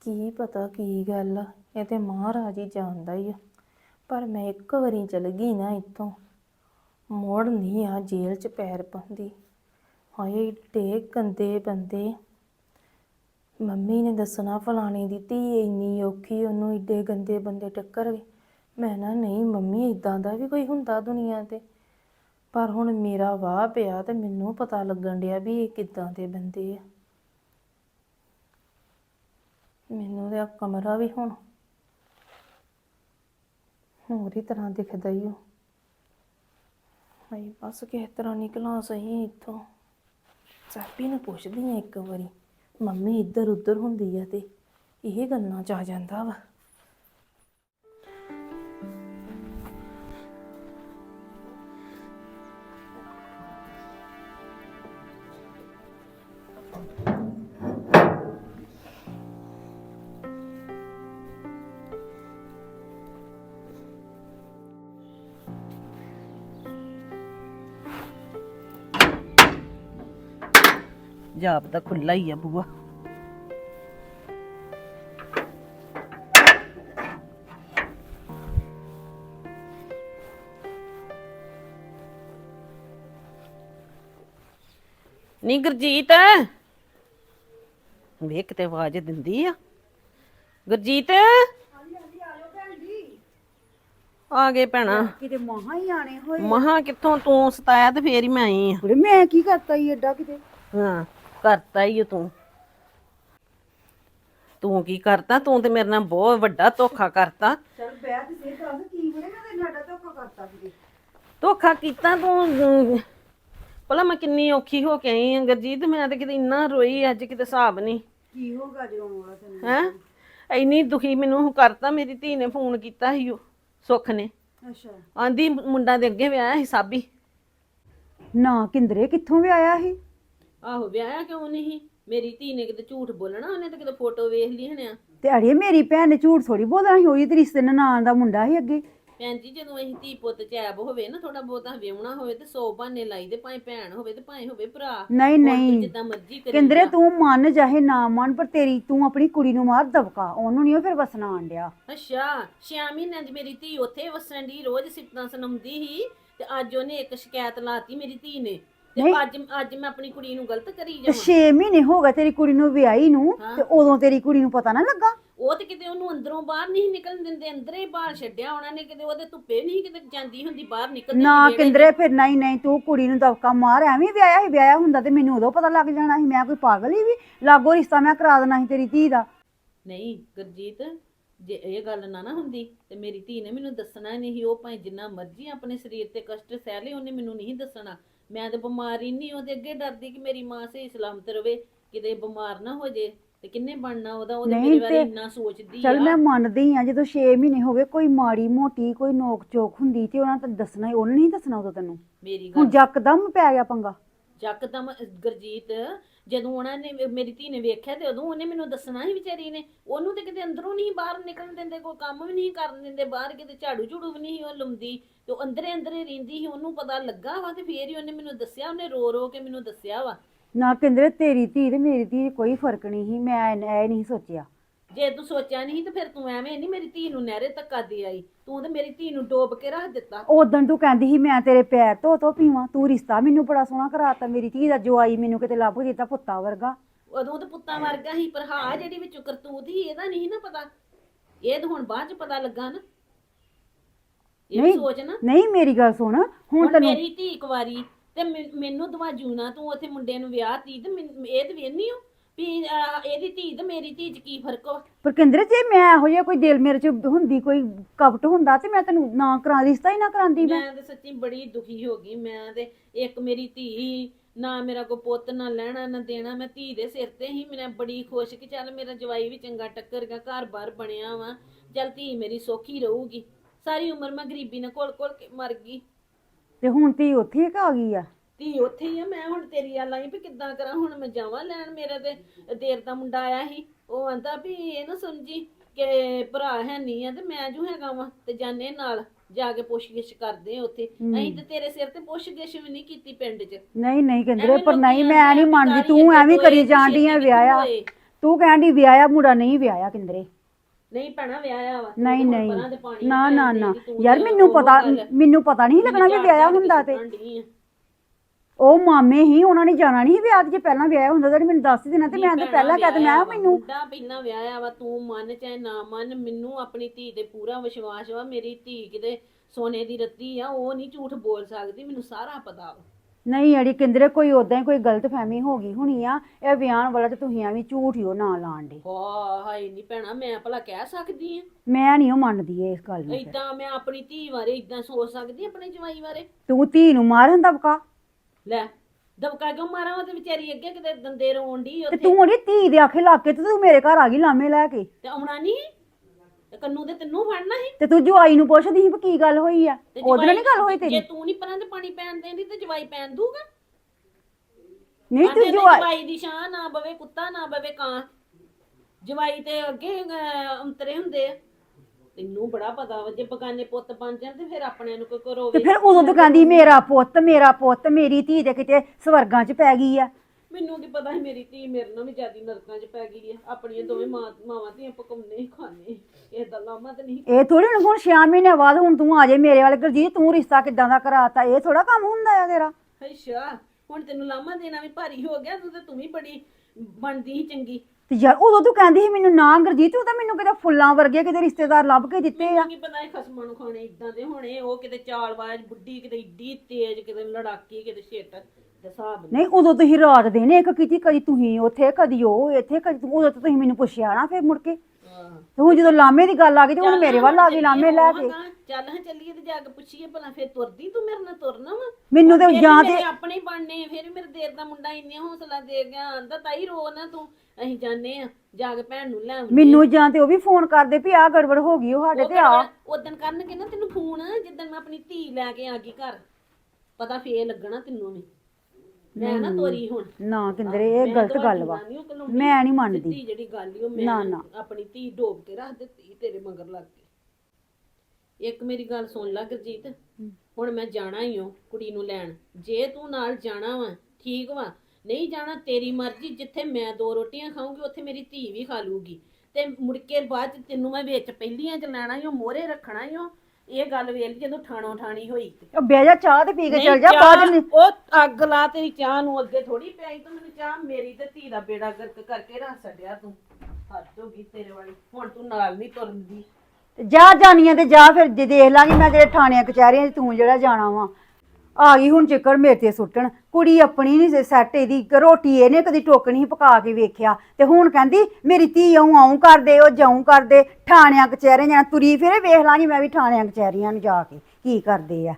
S6: ਕੀ ਪਤਾ ਕੀ ਗੱਲ ਆ, ਇਹ ਤੇ ਮਹਾਰਾਜ ਹੀ ਜਾਣਦਾ ਹੀ ਆ। ਪਰ ਮੈਂ ਇੱਕ ਵਾਰੀ ਚਲ ਗਈ ਨਾ ਇੱਥੋਂ, ਮੋੜ ਨਹੀਂ ਆ ਜੇਲ੍ਹ 'ਚ ਪੈਰ ਪਾਉਂਦੀ। ਹਾਏ, ਏਡੇ ਗੰਦੇ ਬੰਦੇ। ਮੰਮੀ ਨੇ ਦੱਸਣਾ ਫਲਾਣੇ ਦੀ ਧੀ ਇੰਨੀ ਔਖੀ ਉਹਨੂੰ ਏਡੇ ਗੰਦੇ ਬੰਦੇ ਟੱਕਰ ਗਏ ਮੈਂ ਨਾ ਨਹੀਂ, ਮੰਮੀ ਇਦਾਂ ਦਾ ਵੀ ਕੋਈ ਹੁੰਦਾ ਦੁਨੀਆ ਤੇ। ਪਰ ਹੁਣ ਮੇਰਾ ਵਾਹ ਪਿਆ ਤੇ ਮੈਨੂੰ ਪਤਾ ਲੱਗਣ ਡਿਆ ਵੀ ਇਹ ਕਿੱਦਾਂ ਦੇ ਬੰਦੇ ਆ। ਮੈਨੂੰ ਤੇ ਕਮਰਾ ਵੀ ਹੁਣ ਹੋਰ ਹੀ ਤਰ੍ਹਾਂ ਦਿਖਦਾ ਹੀ ਉਹ ਹਾਏ, ਬਸ ਕਿਸ ਤਰ੍ਹਾਂ ਨਿਕਲਾਂ ਸਹੀ ਇੱਥੋਂ। ਸਾਪੀ ਨੂੰ ਪੁੱਛਦੀ ਆ ਇੱਕ ਵਾਰੀ। ਮੰਮੀ ਇੱਧਰ ਉੱਧਰ ਹੁੰਦੀ ਆ ਤੇ ਇਹ ਗੱਲਾਂ ਚ ਆ ਜਾਂਦਾ ਵਾ।
S1: ਜਾਪ ਦਾ ਖੁੱਲਾ ਹੀ ਆ ਬੂਆ। ਨੀ ਗੁਰਜੀਤ ਵੇਖ ਕਿਤੇ ਆਵਾਜ਼ ਦਿੰਦੀ ਆ। ਗੁਰਜੀਤ ਆ ਗਏ ਭੈਣਾ।
S7: ਕਿਤੇ ਮਹਾ ਹੀ ਆਣੇ ਹੋਏ।
S1: ਮਹਾ ਕਿੱਥੋਂ ਤੂੰ ਸਤਾਇਆ ਤੇ ਫੇਰ ਹੀ ਮੈਂ ਆਈ ਆ।
S7: ਮੈਂ ਕੀ ਕਰਤਾ ਈ ਐਡਾ ਕਿਤੇ?
S1: ਹਾਂ। ਕਰਤਾ ਹੀ ਤੂੰ। ਤੂੰ ਕੀ ਕਰਤਾ? ਤੂੰ ਤੇ ਮੇਰੇ ਨਾਲ ਬਹੁਤ ਵੱਡਾ ਧੋਖਾ ਕਰਤਾ।
S7: ਚਲ ਬਹਿ ਤੇ ਸੇ ਦੱਸ ਕੀ ਕੁੜੇ ਮੈਂ ਤੇਰੇ ਨਾਲ ਧੋਖਾ ਕਰਤਾ ਕਿਤੇ?
S1: ਧੋਖਾ ਕੀਤਾ ਤੂੰ ਭਲਾ ਮੈਂ ਕਿੰਨੀ ਔਖੀ ਹੋ ਕੇ ਆਈ ਆ ਗੁਰਜੀਤ ਮੈਂ ਤੇ ਕਿਤੇ ਇੰਨਾ ਰੋਈ ਅੱਜ ਕਿਤੇ ਹਿਸਾਬ ਨਹੀਂ।
S7: ਕੀ ਹੋਗਾ ਜਦੋਂ ਆਉਣਾ ਤੈਨੂੰ?
S1: ਹੈ? ਇੰਨੀ ਦੁਖੀ ਮੈਨੂੰ ਕਰਤਾ ਮੇਰੀ ਧੀ ਨੇ ਫੋਨ ਕੀਤਾ ਸੀ ਉਹ ਸੁੱਖ ਨੇ।
S7: ਅੱਛਾ।
S1: ਆਂਦੀ ਮੁੰਡਾ ਦੇ ਅੱਗੇ ਵਿਆਹ ਸੀ ਸਾਬੀ।
S7: ਨਾ ਕਿੰਦਰੇ ਕਿੱਥੋਂ ਵੀ ਆਇਆ ਸੀ?
S1: ਆਹੋ ਵਿਆਹਿਆ ਕਿਉਂ ਨਹੀਂ? ਮੇਰੀ ਧੀ ਨੇ ਕਿਤੇ ਝੂਠ ਬੋਲਣਾ ਉਹਨੇ ਤਾਂ ਕਿਤੇ ਫੋਟੋ ਵੇਖ ਲਈ ਹਣਿਆ।
S7: ਤੇ ਅੜੀਏ ਮੇਰੀ ਭੈਣ ਨੇ ਝੂਠ ਥੋੜੀ ਬੋਲਣਾ ਸੀ ਹੋਈ ਤੇ ਰਿਸ਼ਤੇ ਨਨਾਣ ਦਾ ਮੁੰਡਾ ਸੀ ਅੱਗੇ।
S1: ਭੈਣ ਜੀ ਜਦੋਂ ਅਸੀਂ ਧੀ ਪੁੱਤ ਚ ਐਬ ਹੋਵੇ ਨਾ ਥੋੜਾ ਬਹੁਤਾ ਵਿਆਹਣਾ ਹੋਵੇ ਤੇ ਸੌ ਬਹਾਨੇ ਲਾਈਦੇ ਭਾਵੇਂ ਭੈਣ ਹੋਵੇ ਤੇ ਭਾਵੇਂ ਹੋਵੇ ਭਰਾ।
S7: ਨਹੀਂ
S1: ਤੂੰ
S7: ਨਹੀਂ।
S1: ਜਿੱਦਾਂ ਮਰਜ਼ੀ ਕਰੀ
S7: ਕਿੰਦਰੇ
S1: ਜਾ।
S7: ਤੂੰ ਮੰਨ ਚਾਹੇ ਨਾ ਮੰਨ ਪਰ ਤੇਰੀ ਤੂੰ ਆਪਣੀ ਕੁੜੀ ਨੂੰ ਮਾਰ ਦਬਕਾ ਉਹਨੂੰ ਨਹੀਂ ਫਿਰ ਵਸਣਾ ਆਂਡਿਆ
S1: ਅੱਛਾ ਛਿਆ ਮਹੀਨਿਆਂ ਦੀ ਮੇਰੀ ਧੀ ਉੱਥੇ ਵਸਣ ਦੀ ਰੋਜ਼ ਸਿਫਤਾਂ ਸੁਣਾਉਂਦੀ ਸੀ ਤੇ ਅੱਜ ਉਹਨੇ ਇੱਕ ਸ਼ਿਕਾਇਤ ਲਾਤੀ ਮੇਰੀ ਧੀ ਨੇ। ਤੇ
S7: ਨਹੀਂ।
S1: ਅੱਜ ਅੱਜ ਮੈਂ ਆਪਣੀ ਕੁੜੀ ਨੂੰ ਗਲਤ ਕਰੀ
S7: ਤੇ
S1: ਜਾਵਾਂ
S7: 6 ਮਹੀਨੇ ਹੋ ਗਏ ਤੇਰੀ ਕੁੜੀ ਨੂੰ ਵਿਆਹੀ ਨੂੰ
S1: ਹਾਂ।
S7: ਤੇ ਉਦੋਂ ਤੇਰੀ ਕੁੜੀ ਨੂੰ ਪਤਾ ਨਾ ਲੱਗਾ
S1: ਉਹ ਤੇ ਕਿਤੇ ਉਹਨੂੰ ਅੰਦਰੋਂ ਬਾਹਰ ਨਹੀਂ ਨਿਕਲਣ ਦਿੰਦੇ ਅੰਦਰੇ ਹੀ ਬਾਹਰ ਛੱਡਿਆ ਉਹਨਾਂ ਨੇ ਕਿਤੇ ਉਹਦੇ ਧੁੱਪੇ ਨਹੀਂ ਕਿਤੇ ਜਾਂਦੀ ਹੁੰਦੀ ਬਾਹਰ ਨਿਕਲਦੀ
S7: ਨਾ
S1: ਵਿਹੜੇ 'ਚ।
S7: ਕਿੰਦਰੇ ਫਿਰ ਨਹੀਂ ਨਹੀਂ ਤੂੰ ਕੁੜੀ ਨੂੰ ਦਬਕਾ ਮਾਰ ਐਵੇਂ ਵਿਆਹਿਆ ਸੀ ਵਿਆਹਿਆ ਹੁੰਦਾ ਤੇ ਮੈਨੂੰ ਉਦੋਂ ਪਤਾ ਲੱਗ ਜਾਣਾ ਸੀ ਮੈਂ ਕੋਈ ਪਾਗਲ ਹੀ ਵੀ ਲਾਗੋ ਰਿਸ਼ਤਾ ਮੈਂ ਕਰਾ ਦੇਣਾ ਸੀ ਤੇਰੀ ਧੀ ਦਾ
S1: ਨਹੀਂ ਗੁਰਜੀਤ ਜੇ ਇਹ ਗੱਲ ਨਾ ਨਾ ਹੁੰਦੀ ਤੇ ਮੇਰੀ ਧੀ ਨੇ ਮੈਨੂੰ ਦੱਸਣਾ ਹੀ ਨਹੀਂ। ਉਹ ਭਾਵੇਂ ਜਿੰਨਾ ਮਰਜ਼ੀ ਆਪਣੇ ਸਰੀਰ ਤੇ ਕਸ਼ਟ ਸਹਿ ਲੇ ਉਹਨੇ ਮੈਨੂੰ ਨਹੀਂ ਦੱਸਣਾ। ਮੈਂ ਤਾਂ ਬਿਮਾਰ ਨਹੀਂ ਉਹਦੇ ਅੱਗੇ ਡਰਦੀ ਕਿ ਮੇਰੀ ਮਾਂ ਸਹੀ ਸਲਾਮਤ ਰਵੇ ਕਿਤੇ ਬਿਮਾਰ ਨਾ ਹੋ ਜੇ। ਤੇ ਕਿੰਨੇ ਬਣਨਾ ਉਹਦਾ? ਉਹਦੇ
S7: ਨਹੀਂ
S1: ਮੇਰੇ ਬਾਰੇ
S7: ਤੇ-
S1: ਇੰਨਾ ਸੋਚਦੀ
S7: ਚਲ
S1: ਆ।
S7: ਮੈਂ ਮੰਨਦੀ ਆ ਜਦੋਂ 6 ਮਹੀਨੇ ਹੋ ਗਏ ਕੋਈ ਮਾੜੀ ਮੋਟੀ ਕੋਈ ਨੋਕ ਚੋਕ ਹੁੰਦੀ ਤੇ ਉਹਨਾਂ ਤਾਂ ਦੱਸਣਾ ਹੀ ਉਹਨੇ ਨਹੀਂ ਦੱਸਣਾ ਉਦੋਂ ਤੈਨੂੰ।
S1: ਮੇਰੀ
S7: ਹੁਣ
S1: ਗੱਲ
S7: ਜੱਕਦਮ ਪੈ ਗਿਆ ਪੰਗਾ।
S1: ਜੱਕਦਮ ਗੁਰਜੀਤ ਜਦੋਂ ਉਹਨਾਂ ਨੇ ਮੇਰੀ ਧੀ ਨੇ ਵੇਖਿਆ ਤੇ ਉਦੋਂ ਉਹਨੇ ਮੈਨੂੰ ਦੱਸਣਾ ਹੀ ਵਿਚਾਰੀ ਨੇ, ਉਹਨੂੰ ਤੇ ਕਿਤੇ ਅੰਦਰੋਂ ਨਹੀਂ ਬਾਹਰ ਨਿਕਲਣ ਦਿੰਦੇ, ਕੋਈ ਕੰਮ ਵੀ ਨਹੀਂ ਕਰਨ ਦਿੰਦੇ, ਬਾਹਰ ਕਿਤੇ ਝਾੜੂ ਝੂੜੂ ਵੀ ਨਹੀਂ ਉਹ ਲੰਦੀ ਤੇ ਉਹ ਅੰਦਰੇ ਅੰਦਰੇ ਰਹਿੰਦੀ ਸੀ, ਉਹਨੂੰ ਪਤਾ ਲੱਗਾ ਵਾ ਤੇ ਫੇਰ ਹੀ ਉਹਨੇ ਮੈਨੂੰ ਦੱਸਿਆ, ਉਹਨੇ ਰੋ ਰੋ ਕੇ ਮੈਨੂੰ ਦੱਸਿਆ ਵਾ।
S7: ਨਾ ਕਹਿੰਦੇ ਤੇਰੀ ਧੀ ਤੇ ਮੇਰੀ ਧੀ 'ਚ ਕੋਈ ਫ਼ਰਕ ਨਹੀਂ ਸੀ, ਮੈਂ ਇਹ ਨਹੀਂ ਸੋਚਿਆ।
S1: ਜੇ ਤੂੰ ਸੋਚਿਆ ਨਹੀਂ ਤੇ ਫਿਰ ਤੂੰ ਐਵੇਂ ਨਹੀਂ ਮੇਰੀ ਧੀ ਨੂੰ ਨਹਿਰੇ ਧੱਕਾ ਦੇ ਆਈ। ਤੂੰ ਤੇ ਮੇਰੀ ਧੀ ਨੂੰ ਡੋਬ ਕੇ ਰੱਖ ਦਿੱਤਾ।
S7: ਉਦੋਂ ਤੂੰ ਕਹਿੰਦੀ ਸੀ ਮੈਂ ਤੇਰੇ ਪੈਰ ਧੋ ਧੋ ਪੀਵਾਂ। ਤੂੰ ਰਿਸ਼ਤਾ ਮੈਨੂੰ ਬੜਾ ਸੋਹਣਾ ਕਰਾਤਾ ਮੇਰੀ ਧੀ ਦਾ ਜਵਾਈ ਮੈਨੂੰ ਕਿਤੇ ਲੱਭ ਦਿੱਤਾ ਪੁੱਤਾ ਵਰਗਾ।
S1: ਉਦੋਂ ਤੇ ਪੁੱਤਾਂ ਵਰਗਾ ਹੀ ਪਰ ਹਾਂ ਜਿਹੜੀ ਵਿੱਚੋਂ ਕਰਤੂਤ ਸੀ ਇਹਦਾ ਨਹੀਂ ਨਾ ਪਤਾ। ਇਹ ਤਾਂ ਹੁਣ ਬਾਅਦ ਚ ਪਤਾ ਲੱਗਾ ਨਾ। ਇਹ ਵੀ
S7: ਨਹੀਂ।
S1: ਸੋਚ ਨਾ।
S7: ਨਹੀਂ ਮੇਰੀ ਗੱਲ ਸੁਣ। ਹੁਣ
S1: ਹੁਣ
S7: ਤੈਨੂੰ
S1: ਮੇਰੀ ਧੀ ਕੁਵਾਰੀ ਤੇ ਮੈਨ- ਮੈਨੂੰ ਦਵਾਜੂ ਨਾ ਤੂੰ ਉੱਥੇ ਮੁੰਡੇ ਨੂੰ ਵਿਆਹ ਤੀ ਤੇ ਮੈਨ- ਇਹ ਤੇ ਵੇਖਨੀ ਹੋ ਵੀ ਇਹਦੀ ਧੀ ਤੇ ਮੇਰੀ ਧੀ ਚ ਕੀ ਫ਼ਰਕ ਵਾ?
S7: ਪਰ ਕਹਿੰਦੇ ਜੇ ਮੈਂ ਇਹੋ ਜਿਹਾ ਕੋਈ ਦਿਲ ਮੇਰੇ 'ਚ ਹੁੰਦੀ ਕੋਈ ਕਪਟ ਹੁੰਦਾ ਤੇ ਮੈਂ ਤੈਨੂੰ ਨਾ ਕਰਾਂ ਰਿਸ਼ਤਾ ਹੀ ਨਾ ਕਰਾਂਦੀ ਮੈਂ।
S1: ਮੈਂ ਤੇ ਸੱਚੀ ਬੜੀ ਦੁਖੀ ਹੋ ਗਈ। ਮੈਂ ਤੇ ਇੱਕ ਮੇਰੀ ਧੀ ਨਾ ਮੇਰਾ ਕੋ ਪੁੱਤ ਨਾ ਲੈਣਾ ਨਾ ਦੇਣਾ। ਮੈਂ ਧੀ ਦੇ ਸਿਰ ਤੇ ਹੀ ਮੈਂ ਬੜੀ ਖੁਸ਼ ਕਿ ਚੱਲ ਮੇਰਾ ਜਵਾਈ ਵੀ ਚੰਗਾ ਟੱਕਰ ਗਿਆ ਘਰ-ਬਾਰ ਬਣਿਆ ਵਾ। ਚੱਲ ਧੀ ਮੇਰੀ ਸੌਖੀ ਰਹੂਗੀ। ਸਾਰੀ ਉਮਰ ਮੈਂ ਗਰੀਬੀ ਨਾਲ ਕੋਲ-ਕੋਲ ਕੇ ਮਰ ਗਈ।
S7: ਤੇ ਹੁਣ ਧੀ ਉੱਥੇ ਹੀ ਆ ਗਈ ਆ?
S1: ਧੀ ਉੱਥੇ ਹੀ ਆ ਮੈਂ ਹੁਣ ਤੇਰੀ ਆ ਲਾਈ ਵੀ ਕਿੱਦਾਂ ਕਰਾਂ ਹੁਣ ਮੈਂ ਜਾਵਾਂ ਲੈਣ ਮੇਰਾ ਤੇ। ਦੇਰ ਦਾ ਮੁੰਡਾ ਆਇਆ ਸੀ ਉਹ ਆਂਦਾ ਵੀ ਇਹ ਨਾ ਸਮਝੀ ਕਿ ਭਰਾ ਹੈ ਨਹੀਂ ਆ ਤੇ ਮੈਂ ਜੂ ਹੈਗਾ ਵਾਂ ਤੇ ਜਾਣੇ ਨਾਲ ਜਾ ਕੇ ਪੁੱਛਗਿੱਛ ਕਰਦੇ ਆ ਉੱਥੇ। ਅਸੀਂ ਤੇ ਤੇਰੇ ਸਿਰ ਤੇ ਪੁੱਛਗਿੱਛ ਵੀ ਨਹੀਂ ਕੀਤੀ ਪਿੰਡ 'ਚ।
S7: ਨਹੀਂ ਨਹੀਂ ਕਹਿੰਦੇ
S1: ਐਵੇਂ
S7: ਪਰ ਨਹੀਂ
S1: ਲੋਕੀ
S7: ਮੈਂ ਨਹੀਂ ਮੰਨਦੀ ਤੂੰ ਐਵੇਂ
S1: ਅੱਗੇ
S7: ਕਰੀ ਜਾਂਦੀ ਆ
S1: ਛੇਤੀ
S7: ਵਿਆਹਿਆ।
S1: ਹੋਏ।
S7: ਤੂੰ ਕਹਿੰਦੀ ਵਿਆਹਿਆ ਮੁੰਡਾ ਨਹੀਂ ਵਿਆਹਿਆ ਕਿੰਦਰੇ
S1: ਨਹੀਂ ਭੈਣਾ ਵਿਆਹਿਆ ਵਾ।
S7: ਨਹੀਂ ਨਹੀਂ। ਨਾ
S1: ਨੀ
S7: ਨਾ। ਯਾਰ ਮੈਨੂੰ ਪਤਾ। ਮੈਨੂੰ ਪਤਾ ਨਹੀਂ ਲੱਗਣਾ ਵੀ ਵਿਆਹਿਆ ਹੁੰਦਾ ਤੇ। ਉਹ ਮਾਮੇ ਹੀ ਉਹਨਾਂ ਨੇ ਜਾਣਾ ਨਹੀਂ ਸੀ ਵਿਆਹ ਤੇ ਜੇ ਪਹਿਲਾਂ ਵਿਆਹਿਆ ਹੁੰਦਾ ਤਾਂ ਮੈਨੂੰ ਦੱਸ ਹੀ ਦੇਣਾ ਤੇ ਮੈਂ ਤਾਂ ਪਹਿਲਾਂ ਕਹਿ
S1: ਵਾ,
S7: ਮੈਨੂੰ
S1: ਮੁੰਡਾ ਪਹਿਲਾਂ ਵਿਆਹਿਆ ਵਾ ਤੂੰ ਮੰਨ ਚਾਹੇ ਨਾ ਮੰਨ ਮੈਨੂੰ ਆਪਣੀ ਧੀ ਤੇ ਪੂਰਾ ਵਿਸ਼ਵਾਸ ਵਾ ਮੇਰੀ ਧੀ ਕਿਤੇ ਸੋਨੇ ਦੀ ਰੱਤੀ ਆ ਉਹ ਨਹੀਂ ਝੂਠ ਬੋਲ ਸਕਦੀ ਮੈਨੂੰ ਸਾਰਾ ਪਤਾ ਵਾ।
S7: ਨਹੀਂ ਅੜੀ ਕਿੰਦਰੇ ਕੋਈ ਉਦਾਂ ਹੀ ਕੋਈ ਗਲਤ ਫਹਿਮੀ ਹੋ ਗਈ ਹੋਣੀ ਆ ਇਹ ਵਿਆਹਣ ਵਾਲਾ ਤੇ ਤੁਸੀਂ ਐਵੇਂ ਝੂਠ ਹੀ ਉਹ ਨਾ ਲਾਣ ਦੇ
S1: ਹਾ ਹਾਏ ਨਹੀਂ ਭੈਣਾ ਮੈਂ ਭਲਾ ਕਹਿ ਸਕਦੀ ਆ।
S7: ਮੈਂ ਨਹੀਂ ਉਹ ਮੰਨਦੀ ਇਸ ਗੱਲ ਨੂੰ ਫਿਰ।
S1: ਏਦਾਂ ਮੈਂ ਆਪਣੀ ਧੀ ਬਾਰੇ ਏਦਾਂ ਸੋਚ ਸਕਦੀ ਆਪਣੇ ਜਵਾਈ ਬਾਰੇ?
S7: ਤੂੰ ਧੀ ਨੂੰ ਮਾਰਨ ਦਬਕਾ
S1: ਲੈ ਦਬਕਾ ਕਿਉਂ ਮਾਰਾਂ ਉਹ ਤੇ ਵਿਚਾਰੀ ਅੱਗੇ ਕਿਤੇ ਦੰਦੇ ਰੋਣ ਦੀ
S7: ਤੇ
S1: ਉੱਥੇ?
S7: ਤੂੰ ਉਹਦੀ ਧੀ ਦੇ ਆਖੇ ਲੱਗ ਕੇ ਤੇ ਤੂੰ ਮੇਰੇ ਘਰ ਆ ਗਈ ਲਾਮੇ ਲੈ ਕੇ।
S1: ਤੇ ਆਉਣਾ ਨਹੀਂ ਤੇ ਕੰਨੂ ਦੇ ਤੈਨੂੰ ਫੜਨਾ ਸੀ?
S7: ਤੇ ਤੂੰ ਜਵਾਈ ਨੂੰ ਪੁੱਛਦੀ ਸੀ ਵੀ ਕੀ ਗੱਲ ਹੋਈ ਆ?
S1: ਤੇ
S7: ਉਹਦੇ ਨਾਲ ਨਹੀਂ ਗੱਲ ਹੋਈ
S1: ਜੇ
S7: ਤੇਰੀ?
S1: ਤੂੰ ਨਹੀਂ ਪਰਾਂ ਤੇ ਪਾਣੀ ਪੈਣ ਦੇਂਦੀ ਤੇ ਜਵਾਈ ਪੈਣ ਦੂਗਾ?
S7: ਨਹੀਂ
S1: ਆਂਦੇ
S7: ਤੂੰ
S1: ਨੇ
S7: ਜਵਾਈ
S1: ਜਵਾਈ ਦੀ ਸ਼ਾਨ ਨਾ ਬਵੇ ਕੁੱਤਾ ਨਾ ਬਵੇ ਕਾਂ। ਜਵਾਈ ਤੇ ਅੱਗੇ ਅਹ, ਅੰਤਰੇ ਹੁੰਦੇ ਆ। ਤੈਨੂੰ ਬੜਾ ਪਤਾ ਵਾ ਜੇ ਬਗਾਨੇ ਪੁੱਤ ਬਣ ਜਾਣ ਤੇ ਫਿਰ ਆਪਣਿਆਂ ਨੂੰ ਕੋਈ
S7: ਤੇ
S1: ਕਰੋਵੇ
S7: ਫਿਰ ਉਦੋਂ ਤੂੰ ਕਹਿੰਦੀ ਮੇਰਾ ਪੁੱਤ ਮੇਰਾ ਪੁੱਤ ਮੇਰੀ ਧੀ ਤੇ ਕਿਤੇ ਸਵਰਗਾਂ 'ਚ ਪੈ ਗਈ ਆ।
S1: ਮੈਨੂੰ ਕੀ ਪਤਾ ਸੀ ਮੇਰੀ ਧੀ ਮੇਰੇ ਨਾਲ ਵੀ ਜਿਆਦੀ ਨਰਕਾਂ 'ਚ ਪੈ ਗਈ ਹੈ ਆਪਣੀਆਂ ਦੋਵੇਂ ਮਾਂ ਮਾਵਾਂ ਧੀਆਂ ਪਕਾਉਣੇ ਖਾਣੇ ਇਹ ਦਾ ਲਾਮਾ ਤੇ ਨਹੀਂ।
S7: ਇਹ ਥੋੜੀ ਹੁਣ 6 ਮਹੀਨੇ ਬਾਅਦ ਹੁਣ ਤੂੰ ਆ ਜੇ ਮੇਰੇ ਵਾਲੇ ਗੁਰਜੀਤ ਤੂੰ ਰਿਸ਼ਤਾ ਕਿੱਦਾਂ ਦਾ ਕਰਾਤਾ? ਇਹ ਥੋੜਾ ਕੰਮ ਹੁੰਦਾ ਆ ਤੇਰਾ।
S1: ਅੱਛਾ ਹੁਣ ਤੈਨੂੰ ਲਾਮਾ ਦੇਣਾ ਵੀ ਭਾਰੀ ਹੋ ਗਿਆ ਤੂੰ ਤੇ ਤੂੰ ਵੀ ਬੜੀ ਬਣਦੀ ਸੀ ਚੰਗੀ।
S7: ਤੇ ਯਾਰ ਉਦੋਂ ਤੂੰ ਕਹਿੰਦੀ ਸੀ ਮੈਨੂੰ ਨਾ ਗੁਰਜੀਤ ਤੂੰ ਤਾਂ ਮੈਨੂੰ ਕਿਤੇ ਫੁੱਲਾਂ ਵਰਗੇ ਕਿਤੇ ਰਿਸ਼ਤੇਦਾਰ ਲੱਭ ਕੇ ਦਿੱਤੇ ਆ
S1: ਕੀ ਪਤਾ ਇਹ ਖਸਮਾਂ ਨੂੰ ਖਾਣੇ ਇਦਾਂ ਦੇ ਹੋਣੇ ਉਹ ਕਿਤੇ ਚਾਲਬਾਜ਼ ਬੁੱਢੀ ਕਿਤੇ ਏਡੀ ਤੇਜ਼ ਕਿਤੇ ਲੜਾਕੀ ਕਿਤੇ ਛੇਟ ਦੇ ਹਿਸਾਬ।
S7: ਨਹੀਂ ਉਦੋਂ ਤੁਸੀਂ ਰਾਤ ਦੇ ਨੇ ਇੱਕ ਕੀਤੀ ਕਦੀ ਤੁਸੀਂ ਉੱਥੇ ਕਦੀ ਉਹ ਇੱਥੇ ਕਦੀ ਤੂੰ ਉਦੋਂ ਤਾਂ ਤੁਸੀਂ ਮੈਨੂੰ ਪੁੱਛਿਆ ਨਾ ਫਿਰ ਮੁੜ ਕੇ। ਤੇ ਹੁਣ ਜਦੋਂ ਲਾਮੇ ਦੀ ਗੱਲ ਆ ਗਈ ਤੇ ਹੁਣ ਮੇਰੇ ਵੱਲ ਆ ਗਈ ਲਾਮੇ ਲੈ ਕੇ।
S1: ਚੱਲ ਹਾਂ ਚੱਲੀਏ ਤੇ ਜਾ ਕੇ ਪੁੱਛੀਏ ਭਲਾ ਫੇਰ ਤੁਰਦੀ ਤੂੰ ਮੇਰੇ ਨਾਲ ਤੁਰਨਾ ਵਾ?
S7: ਮੈਨੂੰ ਤੇ ਜਾਂ ਤੇ
S1: ਆਪਣੇ ਹੀ ਬਣਨੇ ਫਿਰ ਮੇਰੇ ਦੇਰ ਦਾ ਮੁੰਡਾ ਇੰਨੇ ਹੌਸਲਾ ਦੇ ਗਿਆ ਆਂਦਾ ਤਾਈ ਰੋ ਨਾ ਤੂੰ ਅਸੀਂ ਜਾਣੇ ਆ ਜਾ ਕੇ ਭੈਣ ਨੂੰ ਲੈ ਆਉਂਦੇ
S7: ਮੈਨੂੰ ਜਾਂ ਤੇ ਉਹ ਵੀ ਫੋਨ ਕਰਦੇ ਵੀ ਆ ਗੜਬੜ ਹੋ ਗਈ ਉਹ ਸਾਡੇ ਤੇ ਆ।
S1: ਉਦੋਂ ਕਰਨਗੇ ਨਾ ਤੈਨੂੰ ਫੋਨ ਜਿੱਦਣ ਮੈਂ ਆਪਣੀ ਧੀ ਲੈ ਕੇ ਆ ਗਈ ਘਰ ਪਤਾ ਫੇਰ ਲੱਗਣਾ ਤੈਨੂੰ ਵੀ। ਮੈਂ ਨਾ ਤੋਰੀ ਹੁਣ।
S7: ਨਾ ਕਿੰਦਰੇ ਇਹ ਗਲਤ ਗੱਲ ਵਾ ਮੈਂ ਨਹੀਂ ਮੰਨਦੀ।
S1: ਜਿਹੜੀ ਗੱਲ ਈ ਉਹ ਮੈਂ। ਆਪਣੀ ਧੀ ਡੋਬ ਕੇ ਰੱਖ ਦਿੱਤੀ ਤੇਰੇ ਮਗਰ ਲੱਗ ਕੇ। ਇੱਕ ਮੇਰੀ ਗੱਲ ਸੁਣ ਲੈ ਗੁਰਜੀਤ। ਹੁਣ ਮੈਂ ਜਾਣਾ ਹੀ ਹਾਂ ਕੁੜੀ ਨੂੰ ਲੈਣ। ਜੇ ਤੂੰ ਨਾਲ ਜਾਣਾ ਵਾ ਠੀਕ ਵਾ। ਨਹੀਂ ਜਾਣਾ ਤੇਰੀ ਮਰਜ਼ੀ। ਜਿੱਥੇ ਮੈਂ ਦੋ ਰੋਟੀਆਂ ਖਾਊਂਗੀ ਉੱਥੇ ਮੇਰੀ ਧੀ ਵੀ ਖਾ ਲੂਗੀ। ਤੇ ਮੁੜ ਕੇ ਬਾਅਦ ਤੈਨੂੰ ਮੈਂ ਵਿੱਚ ਪਹਿਲੀਆਂ ਚ ਲੈਣਾ ਹੀ ਮੋਹਰੇ ਰੱਖਣਾ ਹੀ ਇਹ ਗੱਲ ਵੇਲ ਜਦੋਂ ਠਾਣੋ ਠਾਣੀ ਹੋਈ ਤੇ।
S7: ਉਹ ਬਹਿ ਜਾ ਚਾਹ ਤੇ ਪੀ ਕੇ
S1: ਨਹੀਂ
S7: ਚਲ ਜਾ ਬਾਅਦ ਚ
S1: ਉਹ ਅੱਗ ਲਾ ਤੇਰੀ ਚਾਹ ਨੂੰ ਅੱਗੇ ਥੋੜੀ ਪਿਆਈ ਤੂੰ ਮੈਨੂੰ ਚਾਹ ਮੇਰੀ ਤੇ ਧੀ ਦਾ ਬੇੜਾ ਗਰਕ ਕਰਕੇ ਰੱਖ ਛੱਡਿਆ ਤੂੰ। ਹੱਦ ਹੋ ਗਈ ਤੇਰੇ ਵਾਲੀ ਹੁਣ ਤੂੰ ਨਾਲ ਨਹੀਂ ਤੁਰਦੀ
S7: ਤੇ ਜਾ ਜਾਨੀਆਂ ਤੇ ਜਾ ਫਿਰ ਜੇ ਦੇਖ ਲਾਂਗੀ ਮੈਂ ਜਿਹੜੇ ਥਾਣਿਆਂ ਕਚਹਿਰੀਆਂ 'ਚ ਤੂੰ ਜਿਹੜਾ ਜਾਣਾ ਵਾ। ਆ ਗਈ ਹੁਣ ਚੱਕਰ ਮੇਰੇ ਤੇ ਸੁੱਟਣ। ਕੁੜੀ ਆਪਣੀ ਨਹੀਂ ਸੈੱਟ ਇਹਦੀ ਰੋਟੀ ਇਹਨੇ ਕਦੀ ਟੋਕਣੀ ਪਕਾ ਕੇ ਵੇਖਿਆ। ਤੇ ਹੁਣ ਕਹਿੰਦੀ ਮੇਰੀ ਧੀ ਆਉਂ ਆਉਂ ਕਰਦੇ ਉਹ ਜਾਉਂ ਕਰਦੇ ਥਾਣਿਆਂ ਕਚਹਿਰੀਆਂ ਜਾਣਾ ਤੁਰੀ ਫਿਰੇ ਵੇਖ ਲਾਂਗੀ ਮੈਂ ਵੀ ਥਾਣਿਆਂ ਕਚਹਿਰੀਆਂ ਨੂੰ ਜਾ ਕੇ ਕੀ ਕਰਦੇ ਆ।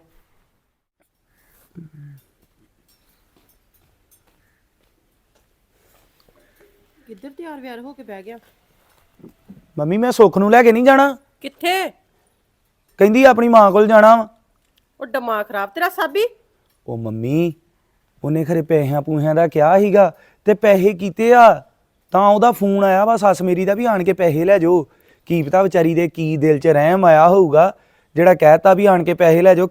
S2: ਕਿੱਧਰ ਤਿਆਰ ਵਿਆਰ ਹੋ ਕੇ ਬਹਿ ਗਿਆ?
S4: ਮੰਮੀ ਮੈਂ ਸੁੱਖ ਨੂੰ ਲੈ ਕੇ ਨਹੀਂ ਜਾਣਾ।
S2: ਕਿੱਥੇ?
S4: ਕਹਿੰਦੀ ਆਪਣੀ ਮਾਂ ਕੋਲ ਜਾਣਾ ਵਾ।
S2: ਉਹ ਦਿਮਾਗ ਖਰਾਬ। ਤੇਰਾ ਸਾਬੀ?
S4: ਉਹ ਮੰਮੀ ਉਹਨੇ ਖਰੇ ਪੈਸਿਆਂ ਪੂਸਿਆਂ ਦਾ ਕਿਹਾ ਸੀਗਾ ਤੇ ਪੈਸੇ ਕੀਤੇ ਆ। ਤਾਂ ਉਹਦਾ ਫੋਨ ਆਇਆ ਵਾ ਸੱਸ ਮੇਰੀ ਦਾ ਵੀ ਆਣ ਕੇ ਪੈਸੇ ਲੈ ਜਾਓ। ਕੀ ਪਤਾ ਵਿਚਾਰੀ ਦੇ ਕੀ ਦਿਲ 'ਚ ਰਹਿਮ ਆਇਆ ਹੋਊਗਾ। ਜਿਹੜਾ ਕਹਿਤਾ ਵੀ ਆਣ ਕੇ ਪੈਸੇ ਲੈ ਜਾਓ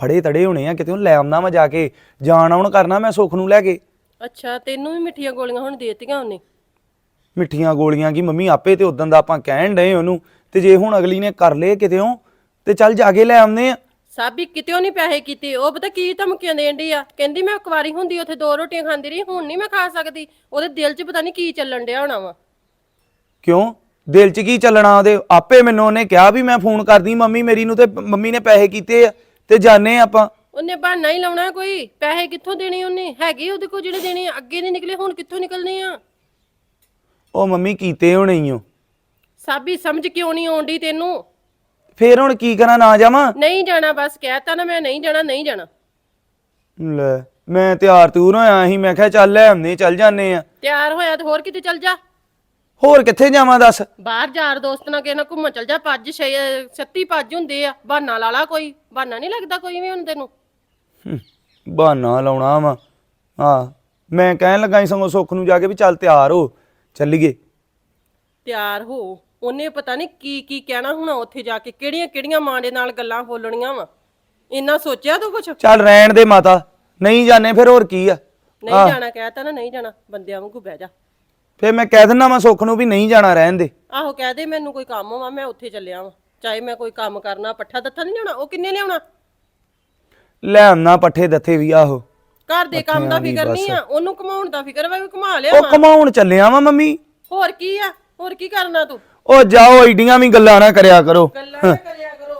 S4: ਫੜੇ ਤੜੇ ਹੋਣੇ ਆ ਕਿਤੇ ਉਹ ਲੈ ਆਉਂਦਾ ਵਾ ਜਾ ਕੇ। ਜਾਣ ਆਉਣ ਕਰਨਾ ਮੈਂ ਸੁੱਖ ਨੂੰ ਲੈ ਕੇ।
S2: ਅੱਛਾ ਤੈਨੂੰ ਵੀ ਮਿੱਠੀਆਂ ਗੋਲੀਆਂ ਹੁਣ ਦੇਤੀਆਂ ਉਹਨੇ?
S4: ਮਿੱਠੀਆਂ ਗੋਲੀਆਂ ਕੀ ਮੰਮੀ ਆਪੇ ਤੇ ਉਦੋਂ ਦਾ ਆਪਾਂ ਕਹਿਣ ਡਏ ਉਹਨੂੰ। ਤੇ ਜੇ ਹੁਣ ਅਗਲੀ ਨੇ ਕਰ ਲਏ ਕਿਤੇੋਂ ਤੇ ਚੱਲ ਜਾ ਕੇ ਲੈ ਆਉਂਦੇ ਆ।
S2: ਸਾਬੀ ਕਿਤੇੋਂ ਨਹੀਂ ਪੈਸੇ ਕੀਤੇ? ਉਹ ਪਤਾ ਕੀ ਧਮਕੀਆਂ ਦੇਣ ਡਈ ਆ? ਕਹਿੰਦੀ ਮੈਂ ਕੁਵਾਰੀ ਹੁੰਦੀ ਉੱਥੇ ਦੋ ਰੋਟੀਆਂ ਖਾਂਦੀ ਰਹੀ ਹੁਣ ਨਹੀਂ ਮੈਂ ਖਾ ਸਕਦੀ। ਉਹਦੇ ਦਿਲ 'ਚ ਪਤਾ ਨਹੀਂ ਕੀ ਚੱਲਣ ਡਿਆ ਹੋਣਾ ਵਾ।
S4: ਕਿਉਂ? ਦਿਲ 'ਚ ਕੀ ਚੱਲਣਾ ਉਹਦੇ? ਆਪੇ ਮੈਨੂੰ ਉਹਨੇ ਕਿਹਾ ਵੀ ਮੈਂ ਫੋਨ ਕਰਦੀ ਮੰਮੀ ਮੇਰੀ ਨੂੰ ਤੇ ਮੰਮੀ ਨੇ ਪੈਸੇ ਕੀਤੇ ਆ ਤੇ ਜਾਣੇ ਆਪਾਂ।
S2: ਉਹਨੇ ਬਹਾਨਾ ਹੀ ਲਾਉਣਾ ਕੋਈ। ਪੈਸੇ ਕਿੱਥੋਂ ਦੇਣੇ ਉਹਨੇ? ਹੈਗੇ ਉਹਦੇ ਕੋਲ ਜਿਹੜੇ ਦੇਣੇ ਆ, ਅੱਗੇ ਨਹੀਂ ਨਿਕਲੇ ਹੁਣ ਕਿੱਥੋਂ ਨਿਕਲਨੇ ਆ?
S4: ਉਹ ਮੰਮੀ ਕੀਤੇ ਹੋਣੇ ਹੀ ਓ।
S2: ਸਾਬੀ ਸਮਝ ਕਿਉਂ ਨਹੀਂ ਆਉਂਦੀ ਤੈਨੂੰ?
S4: ਫੇਰ ਹੁਣ ਕੀ ਕਰਾਂ ਨਾ ਜਾਵਾਂ?
S2: ਨਹੀਂ ਜਾਣਾ ਬਸ ਕਹਿਤਾ ਨਾ ਮੈਂ ਨਹੀਂ ਜਾਣਾ ਨਹੀਂ ਜਾਣਾ।
S4: ਲੈ ਮੈਂ ਤਿਆਰ ਤੂਰ ਹੋਇਆ ਸੀ ਮੈਂ ਕਿਹਾ ਚੱਲ ਲੈ ਆਉਂਦੇ ਚੱਲ ਜਾਂਦੇ ਆ।
S2: ਤਿਆਰ ਹੋਇਆ ਤੇ ਹੋਰ ਕਿਤੇ ਚੱਲ ਜਾ?
S4: ਹੋਰ ਕਿੱਥੇ ਜਾਵਾਂ ਦੱਸ?
S2: ਬਾਹਰ ਯਾਰ ਦੋਸਤ ਨਾਲ ਕਿਸੇ ਨਾਲ ਘੁੰਮਣ ਚੱਲ ਜਾ ਪੱਜ ਛੇ ਸੱਤੀ ਪੱਜ ਹੁੰਦੇ ਆ। ਬਹਾਨਾ ਲਾ ਲਾ ਕੋਈ ਬਹਾਨਾ ਨਹੀਂ ਲੱਗਦਾ ਕੋਈ ਵੀ ਹੁਣ ਤੈਨੂੰ।
S4: ਹੂੰ, ਬਹਾਨਾ ਲਾਉਣਾ ਵਾ। ਹਾਂ ਮੈਂ ਕਹਿਣ ਲੱਗਾ ਸੀ ਸਗੋਂ ਸੁੱਖ ਨੂੰ ਜਾ ਕੇ ਵੀ ਚੱਲ ਤਿਆਰ ਹੋ ਚੱਲੀਏ।
S2: ਤਿਆਰ ਹੋ। ਉਹਨੇ ਪਤਾ ਨਹੀਂ ਕੀ ਕੀ ਕਹਿਣਾ ਹੁਣ ਉੱਥੇ ਜਾ ਕੇ ਕਿਹੜੀਆਂ ਕਿਹੜੀਆਂ ਮਾਂ ਦੇ ਨਾਲ ਗੱਲਾਂ ਬੋਲਣੀਆਂ ਵਾ? ਇੰਨਾ ਸੋਚਿਆ ਤੂੰ ਕੁਛ?
S4: ਚੱਲ ਰਹਿਣ ਦੇ ਮਾਤਾ ਨਹੀਂ ਜਾਣੇ ਫਿਰ ਹੋਰ ਕੀ ਆ?
S2: ਨਹੀਂ ਜਾਣਾ ਕਹਿਤਾ ਨਾ ਨਹੀਂ ਜਾਣਾ ਬੰਦਿਆਂ ਵਾਂਗੂ ਬਹਿ ਜਾ।
S4: ਫਿਰ ਮੈਂ ਕਹਿ ਦਿੰਦਾ ਮੈਂ ਸੁੱਖ ਨੂੰ ਵੀ ਨਹੀਂ ਜਾਣਾ ਰਹਿਣ ਦੇ।
S2: ਆਹੋ ਕਹਿ ਦੇ ਮੈਨੂੰ ਕੋਈ ਕੰਮ ਵਾ ਮੈਂ ਉੱਥੇ ਚੱਲਿਆ ਵਾਂ। ਚਾਹੇ ਮੈਂ ਕੋਈ ਕੰਮ ਕਰਨਾ ਪੱਠਾ ਦੱਥਾ ਨਹੀਂ ਜਾਣਾ ਉਹ ਕਿੰਨੇ ਲਿਆਉਣਾ?
S4: ਲੈ ਆਉਣਾ ਪੱਠੇ ਦੱਥੇ ਵੀ ਆਹੋ।
S2: ਘਰ ਦੇ ਕੰਮ ਦਾ ਫਿਕਰ ਨਹੀਂ ਆ ਉਹਨੂੰ ਕਮਾਉਣ ਦਾ ਫਿਕਰ ਵਾ ਵੀ ਕਮਾ ਲਿਆ
S4: ਉਹ ਕਮਾਉਣ ਚੱਲਿਆ ਵਾ ਮੰਮੀ।
S2: ਹੋਰ ਕੀ ਆ? ਹੋਰ ਕੀ ਕਰਨਾ ਤੂੰ?
S4: ਉਹ ਜਾਓ ਏਡੀਆਂ ਵੀ ਗੱਲਾਂ ਨਾ ਕਰਿਆ ਕਰੋ।
S2: ਗੱਲਾਂ ਨਾ ਕਰਿਆ ਕਰੋ।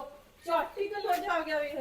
S2: ਝਾਟੀ ਗੱਲਾਂ ਜਾ ਗਿਆ ਵੇਖ।